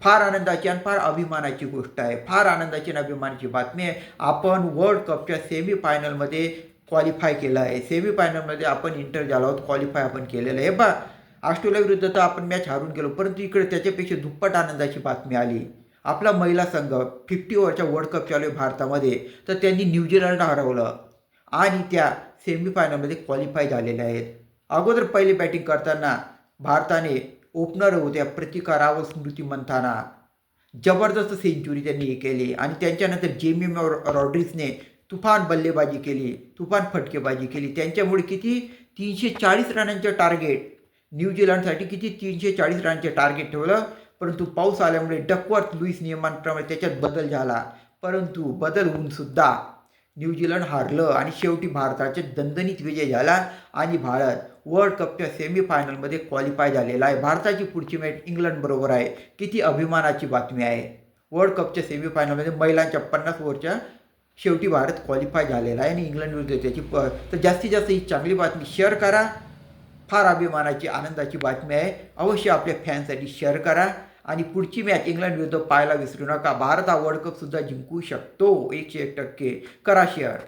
फार आनंदाची आणि फार अभिमानाची गोष्ट आहे. फार आनंदाची आणि अभिमानाची बातमी आहे. आपण वर्ल्ड कपच्या सेमी फायनलमध्ये क्वालिफाय केलं आहे. सेमी फायनलमध्ये आपण इंटर झालो आहोत. क्वालिफाय आपण केलेलं आहे. बा ऑस्ट्रेलिया विरुद्ध तर आपण मॅच हारून गेलो परंतु इकडे त्याच्यापेक्षा दुप्पट आनंदाची बातमी आली. आपला महिला संघ फिफ्टी ओव्हरच्या वर्ल्ड कप चालू आहे भारतामध्ये. तर त्यांनी न्यूझीलंड हरवलं. आणि त्या सेमीफायनलमध्ये क्वालिफाय झालेल्या आहेत. अगोदर पहिली बॅटिंग करताना भारताने ओपनर होत्या प्रतिका रावल स्मृती मंथाना. जबरदस्त सेंचुरी त्यांनी हे केली आणि त्यांच्यानंतर जेमी रॉड्रिक्सने तुफान बल्लेबाजी केली तुफान फटकेबाजी केली. त्यांच्यामुळे किती? तीनशे चाळीस रनांचं टार्गेट न्यूझीलंडसाठी किती? तीनशे चाळीस रनांचे टार्गेट ठेवलं. परंतु पाऊस आल्यामुळे डकवर्थ लुईस नियमांप्रमाणे त्याच्यात बदल झाला. परंतु बदल होऊन सुद्धा न्यूझीलंड हारलं आणि शेवटी भारताचे दणदणीत विजय झाला आणि भारत वर्ल्ड कपच्या सेमीफायनलमध्ये क्वालिफाय झालेला आहे. भारताची पुढची मॅच इंग्लंडबरोबर आहे. किती अभिमानाची बातमी आहे. वर्ल्ड कपच्या सेमीफायनलमध्ये महिलांच्या पन्नास ओव्हरच्या शेवटी भारत क्वालिफाय झालेला आहे आणि इंग्लंड विरुद्ध त्याची प तर जास्तीत जास्त ही चांगली बातमी शेअर करा. फार अभिमानाची आनंदाची बातमी आहे. अवश्य आपल्या फॅनसाठी शेअर करा. आणि पुढची मॅच इंग्लंड विरुद्ध पाहायला विसरू नका. भारत हा वर्ल्ड कपसुद्धा जिंकू शकतो. एकशे एक टक्के. करा शेअर